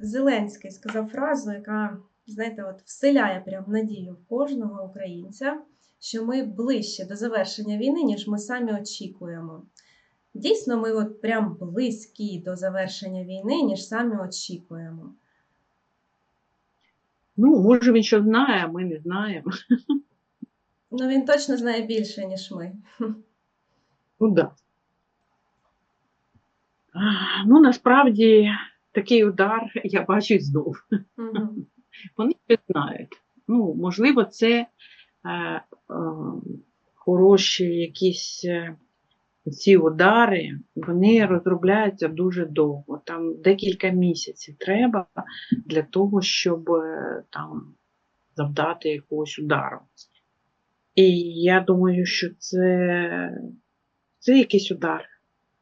Зеленський сказав фразу, яка, знаєте, от вселяє прям надію в кожного українця, що ми ближче до завершення війни, ніж ми самі очікуємо. Дійсно, ми от прям близькі до завершення війни, ніж самі очікуємо. Ну, може, він що знає, а ми не знаємо. Ну, він точно знає більше, ніж ми. Ну, да. Ну, насправді, такий удар я бачу знов. Мгм. Вони щось знають. Ну, можливо, це е, е, хороші якісь е, ці удари, вони розробляються дуже довго. Там декілька місяців треба для того, щоб е, там завдати якогось удару. І я думаю, що це, це якийсь удар.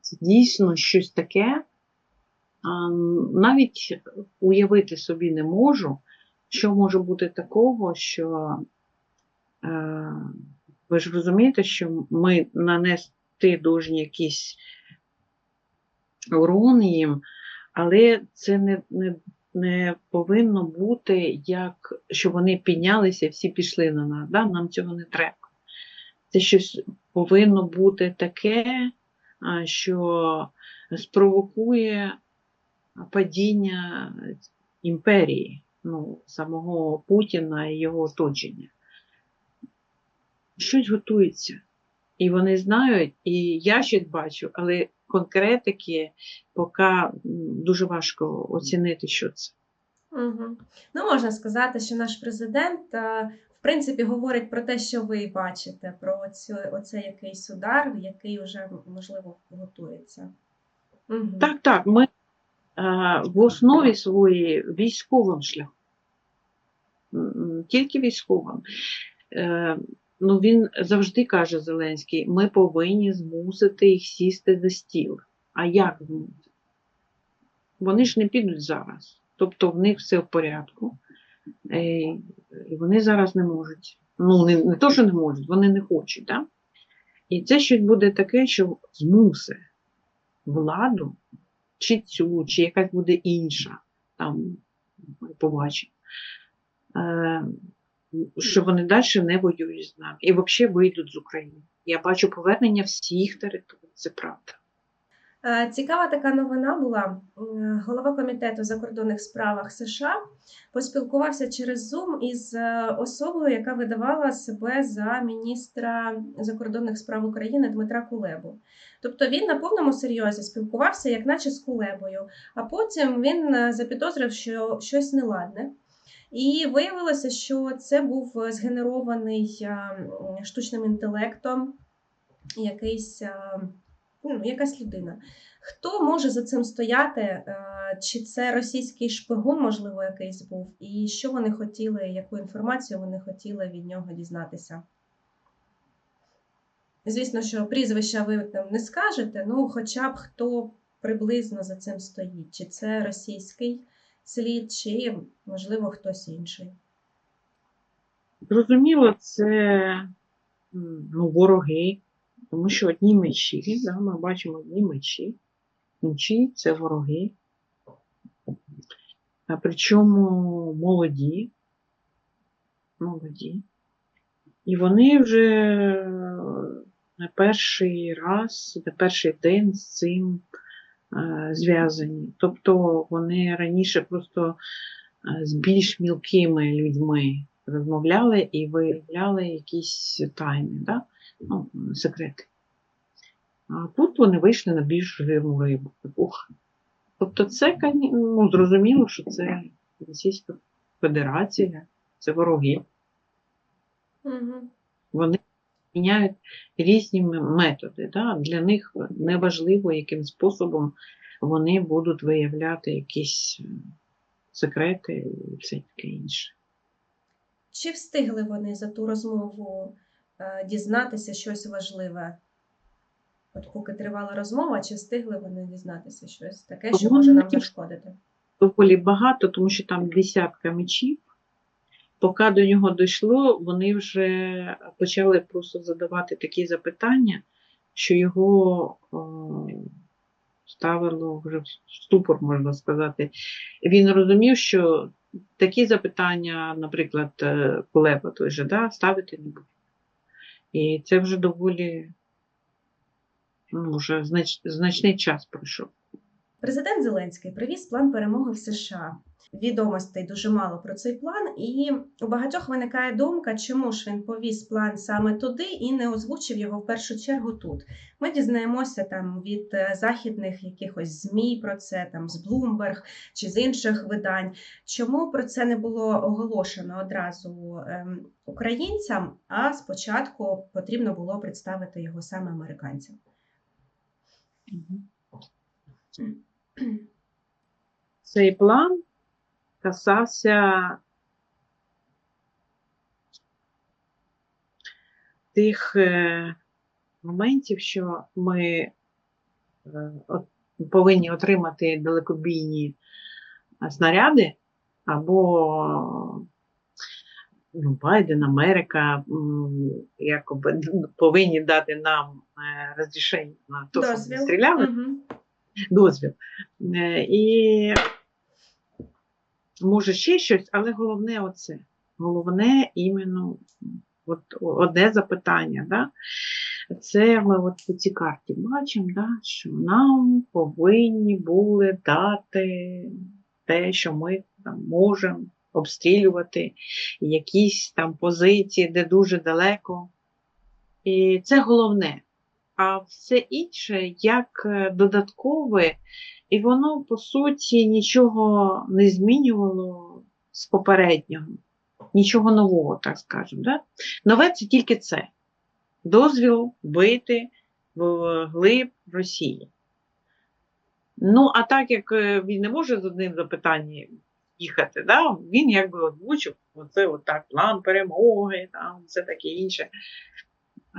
Це дійсно щось таке. Навіть уявити собі не можу, що може бути такого, що е, ви ж розумієте, що ми нанести должні якийсь урон їм, але це не, не, не повинно бути як, що вони піднялися всі пішли на нас. Да? Нам цього не треба. Це щось повинно бути таке, що спровокує падіння імперії, ну, самого Путіна і його оточення. Щось готується. І вони знають, і я щось бачу, але конкретики поки дуже важко оцінити, що це. Угу. Ну, можна сказати, що наш президент, е, в принципі, говорить про те, що ви бачите, про цю, оцей якийсь удар, який вже, можливо, готується. Угу. Так, так, ми в основі своїй військовим шляхом. Тільки військовим. Е, ну, він завжди каже Зеленський: ми повинні змусити їх сісти за стіл. А як змусити? Вони ж не підуть зараз. Тобто в них все в порядку. Е, і вони зараз не можуть. Ну, не, не то, що не можуть, вони не хочуть. Да? І це щось буде таке, що змусить владу, чи цю, чи якась буде інша, там побачимо, е, що вони далі не воюють з нами і взагалі вийдуть з України. Я бачу повернення всіх територій, це правда. Е, Цікава така новина була. Голова комітету закордонних справах США поспілкувався через Zoom із е, особою, яка видавала себе за міністра закордонних справ України Дмитра Кулебу. Тобто він на повному серйозі спілкувався, як наче з Кулебою, а потім він е, запідозрив, що щось неладне. І виявилося, що це був згенерований е, штучним інтелектом якийсь. Ну, якась людина. Хто може за цим стояти? Е, Чи це російський шпигун, можливо, якийсь був, і що вони хотіли, яку інформацію вони хотіли від нього дізнатися? Звісно, що прізвища ви там не скажете, ну хоча б хто приблизно за цим стоїть, чи це російський слід, чи, можливо, хтось інший. Зрозуміло, це ну, вороги, тому що одні мечі, да, ми бачимо одні мечі. Мечі це вороги. А причому молоді. Молоді. І вони вже не перший раз, не перший день з цим е, зв'язані. Тобто вони раніше просто е, з більш мілкими людьми розмовляли і виявляли якісь тайни, да? Ну, секрети. А тут вони вийшли на більш жирну рибу. Тобто це, ну, зрозуміло, що це Російська Федерація, це вороги. Угу. Вони міняють різні методи. Да? Для них неважливо, яким способом вони будуть виявляти якісь е, секрети і все таке інше. Чи встигли вони за ту розмову дізнатися щось важливе? От поки тривала розмова, чи встигли вони дізнатися щось таке, що може нам зашкодити? доволі багато, тому що там десятка мечів. Поки до нього дійшло, вони вже почали просто задавати такі запитання, що його о, ставило вже в ступор, можна сказати. Він розумів, що такі запитання, наприклад, е, Кулеба той же, да, ставити не буде. І це вже доволі ну, вже знач, значний час пройшов. Президент Зеленський привіз план перемоги в США. Відомостей дуже мало про цей план, і у багатьох виникає думка, чому ж він повіз план саме туди і не озвучив його в першу чергу тут. Ми дізнаємося там від е, західних якихось змі про це, там з Bloomberg чи з інших видань. Чому про це не було оголошено одразу ем, українцям, а спочатку потрібно було представити його саме американцям? Цей план касався тих е, моментів, що ми е, повинні отримати далекобійні е, снаряди, або ну, Байден, Америка якоби повинні дати нам розрішення на те, щоб Дозвіл. ми стріляли дозвіл. І може ще щось, але головне оце. Головне іменно от, одне запитання. Да? Це ми от по цій карті бачимо, да? що нам повинні були дати те, що ми там можемо обстрілювати, якісь там позиції, де дуже далеко. І це головне. А все інше як е, додаткове, і воно, по суті, нічого не змінювало з попереднього. Нічого нового, так скажемо. Да? Нове це тільки це. Дозвіл бити в глиб Росії. Ну, а так як е, він не може з одним запитанням їхати, да? він якби озвучив оце отак, план перемоги, там, все таке інше.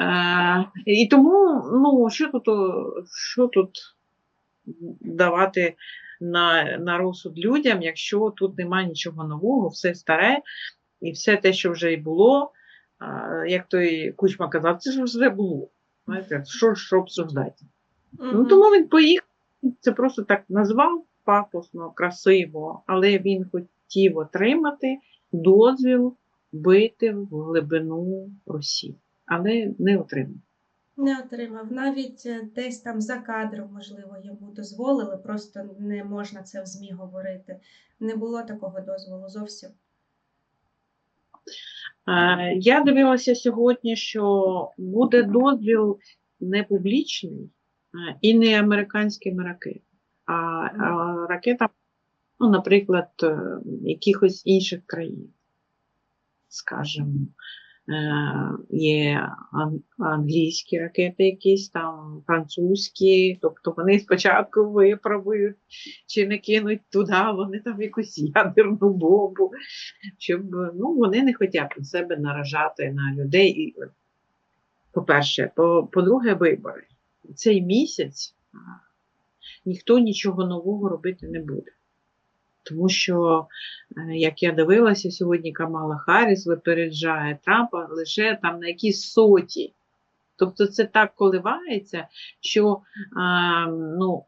Е, і тому, ну, що тут, що тут давати на, на розсуд людям, якщо тут немає нічого нового, все старе, і все те, що вже і було, як той Кучма казав, це ж вже було. Знаєте, що ж обсуждати? Ну, тому він поїхав, це просто так назвав пафосно, красиво, але він хотів отримати дозвіл бити в глибину Росії, але не отримав. Не отримав. Навіть е, десь там за кадром, можливо, йому дозволили, просто не можна це в ЗМІ говорити. Не було такого дозволу зовсім. Е, Я дивилася сьогодні, що буде дозвіл не публічний е, і не американськими ракетами, а, ракетам, ну, наприклад, якихось інших країн. Скажімо, є англійські ракети, якісь там французькі, тобто вони спочатку випробують чи не кинуть туди, вони там якусь ядерну бомбу, щоб ну, вони не хочуть на себе наражати на людей. І, по-перше, по- по-друге, вибори. Цей місяць ніхто нічого нового робити не буде. Тому що, е, як я дивилася, сьогодні Камала Харріс випереджає Трампа лише там на якісь соті. Тобто це так коливається, що а, ну,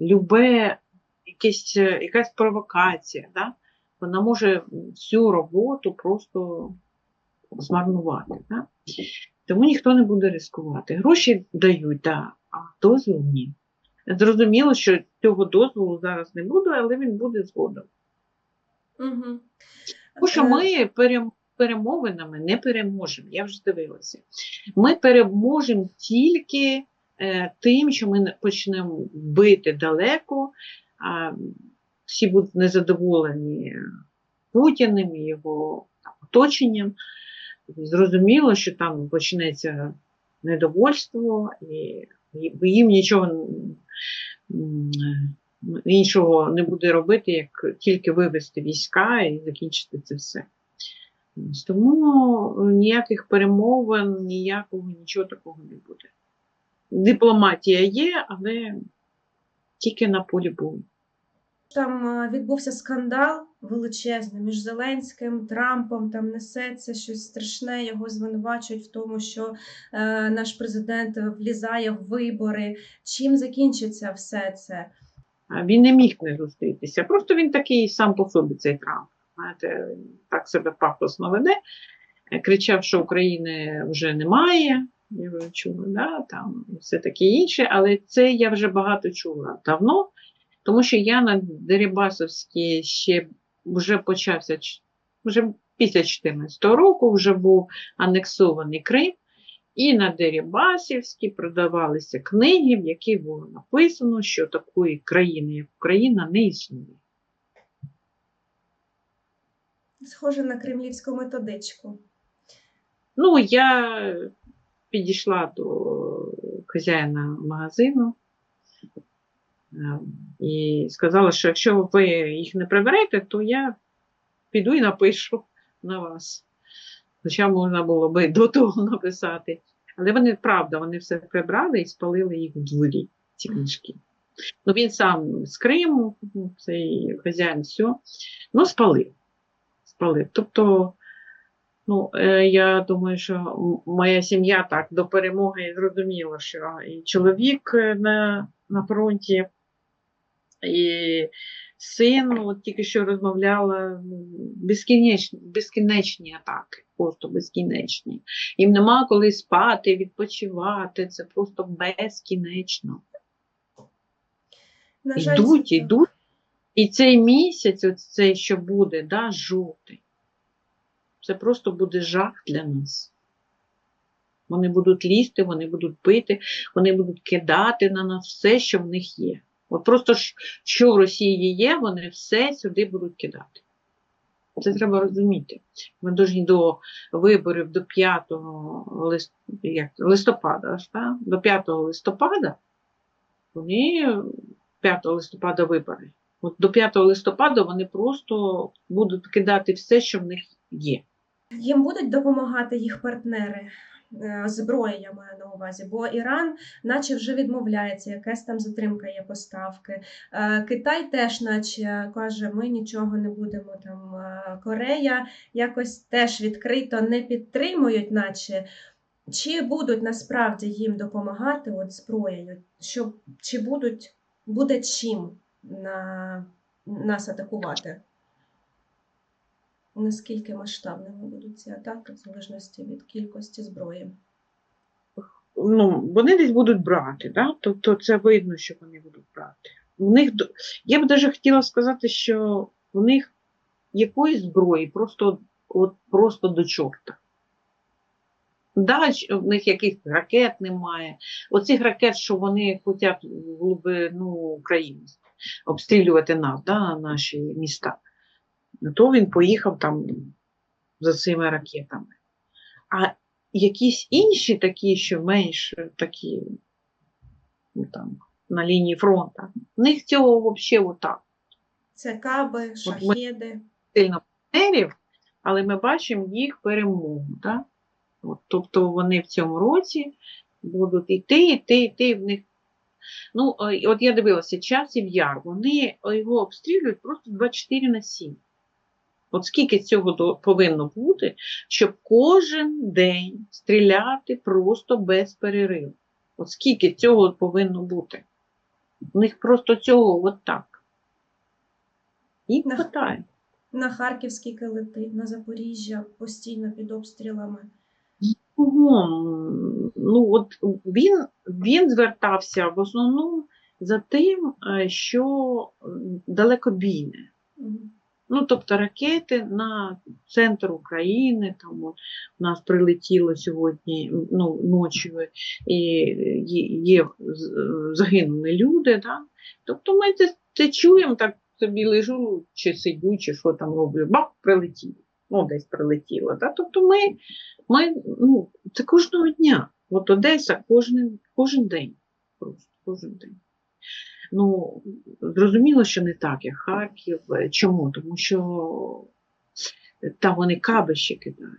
любе якесь, е, якась провокація, да? вона може всю роботу просто змарнувати. Да? Тому ніхто не буде ризикувати. Гроші дають, да, а дозвіл ні. Зрозуміло, що цього дозволу зараз не буде, але він буде згодом. Угу. Тому що ми перем- перемовинами не переможемо, я вже дивилася. Ми переможемо тільки е, тим, що ми почнемо бити далеко, а всі будуть незадоволені Путіним і його там, оточенням. Зрозуміло, що там почнеться недовольство, і і їм нічого іншого не буде робити, як тільки вивести війська і закінчити це все. Тому ніяких перемовин, ніякого нічого такого не буде. Дипломатія є, але тільки на полі бою. Там е, відбувся скандал величезний між Зеленським, Трампом. Там несеться щось страшне. Його звинувачують в тому, що е, наш президент влізає в вибори. Чим закінчиться все це? Він не міг не зустрітися. Просто він такий сам по собі, цей Трамп. Знаєте, так себе пафосно веде, Е, кричав, що України вже немає. Я вже чула, да, там все таке інше, але це я вже багато чула давно, тому що я на Дерибасовській ще вже почався вже після 2014 року вже був анексований Крим, і на Дерибасівській продавалися книги, в яких було написано, що такої країни, як Україна, не існує. Схоже на кремлівську методичку. Ну, я підійшла до хазяїна магазину і сказала, що якщо ви їх не приберете, то я піду і напишу на вас. Хоча можна було би до того написати. Але вони, правда, вони все прибрали і спалили їх в дворі, ці книжки. Ну, він сам з Криму, ну, цей хазяїн, все, ну, спалив. спалив. Тобто, Ну, е, я думаю, що моя сім'я так до перемоги зрозуміла, що і чоловік е, на, на фронті, і син, от тільки що розмовляла, ну, безкінечні, безкінечні атаки, просто безкінечні. Їм нема коли спати, відпочивати, це просто безкінечно. На жаль, Йдуть, йдуть. І цей місяць, цей, що буде, да, жовтий, це просто буде жах для нас. Вони будуть лізти, вони будуть пити, вони будуть кидати на нас все, що в них є. От просто що в Росії є, вони все сюди будуть кидати. Це треба розуміти. Ми повинні до виборів до 5 лист... як... листопада, так? до 5 листопада вони 5 листопада вибори. От до 5 листопада вони просто будуть кидати все, що в них є. Їм будуть допомагати їх партнери. Е, Зброя я маю на увазі, бо Іран, наче вже відмовляється, якась там затримка є поставки. Е, Китай теж, наче каже, ми нічого не будемо там. е, Корея якось теж відкрито не підтримують, наче. Чи будуть насправді їм допомагати от зброєю? Що, чи будуть, буде чим на нас атакувати? Наскільки масштабними будуть ці атаки, в залежності від кількості зброї? ну, вони десь будуть брати, да? тобто це видно, що вони будуть брати. У них, я б навіть хотіла сказати, що у них якоїсь зброї просто, от, просто до чорта. Да, в них якихось ракет немає. Оцих ракет, що вони хочуть в глибину України обстрілювати нас, да, наші міста. То він поїхав там за цими ракетами. А якісь інші такі, що менш такі ну, там, на лінії фронту, в них цього взагалі отак. Це каби, шахеди. Сильно партнерів, але ми бачимо їх перемогу. Так? От, тобто вони в цьому році будуть йти, йти, йти в них. Ну, е, от я дивилася, часів яр, вони його обстрілюють просто 24 на 7. От скільки цього повинно бути, щоб кожен день стріляти просто без перериву. От скільки цього повинно бути? У них просто цього от так. Їм На- хватає. На Харківський летить, на Запоріжжя постійно під обстрілами. Ну от він, він звертався в основному за тим, е, що далекобійне. Ну, тобто ракети на центр України, там у нас прилетіло сьогодні ну, ночі, і є загинули люди. Да? Тобто ми це, це чуємо, так собі лежу, чи сидю, чи що там роблю, бах, прилетіло. Ну, десь прилетіло. Да? Тобто ми, ми ну, це кожного дня. От Одеса кожен, кожен день. Просто кожен день. Ну, зрозуміло, що не так, як Харків. Е, Чому? Тому що там вони кабищі кидають,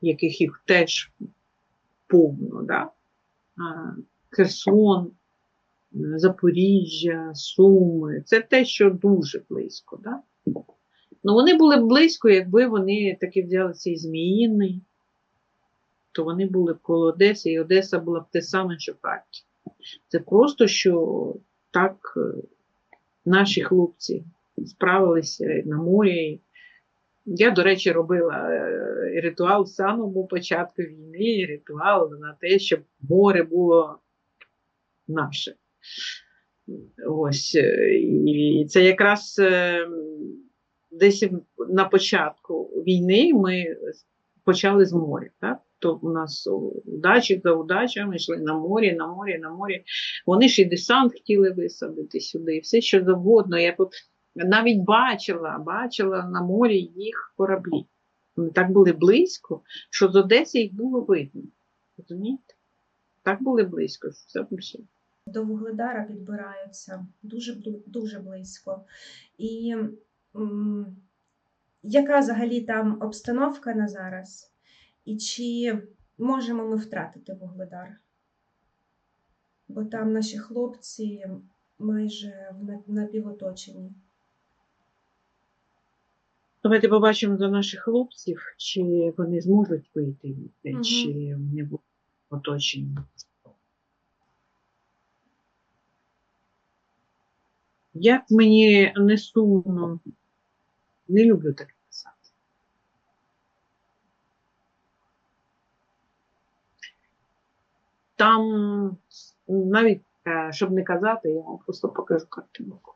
яких їх теж повно, да? Херсон, Запоріжжя, Суми. Це те, що дуже близько. Да? Ну, вони були б близько, якби вони таки взяли цей Зміїний, то вони були б коло Одеси, і Одеса була б те саме, що Харків. Це просто, що так е, наші хлопці справилися на морі. Я, до речі, робила е, ритуал з самого початку війни, ритуал на те, щоб море було наше. Ось. е, І це якраз десь на початку війни ми почали з моря. Так? То у нас удачі за удачами йшли на морі, на морі, на морі. Вони ж і десант хотіли висадити сюди, і все що завгодно. Я тут навіть бачила, бачила на морі їх кораблі. Вони так були близько, що з Одеси їх було видно. Розумієте? Так були близько. Це все. До Вугледара підбираються дуже, дуже близько. І м, яка взагалі там обстановка на зараз? І чи можемо ми втратити Вугледар? Бо там наші хлопці майже в напівоточенні. Давайте побачимо до наших хлопців, чи вони зможуть вийти, Мгм. чи вони будуть оточені. Як мені не сумно, не люблю таке Там навіть, е, щоб не казати, я вам просто покажу картинку.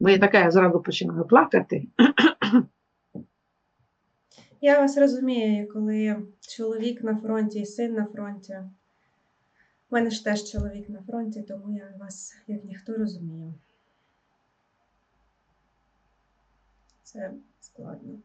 Бо я така, я зразу починаю плакати. Я вас розумію, коли чоловік на фронті і син на фронті. У мене ж теж чоловік на фронті, тому я вас як ніхто розумію. Це складно.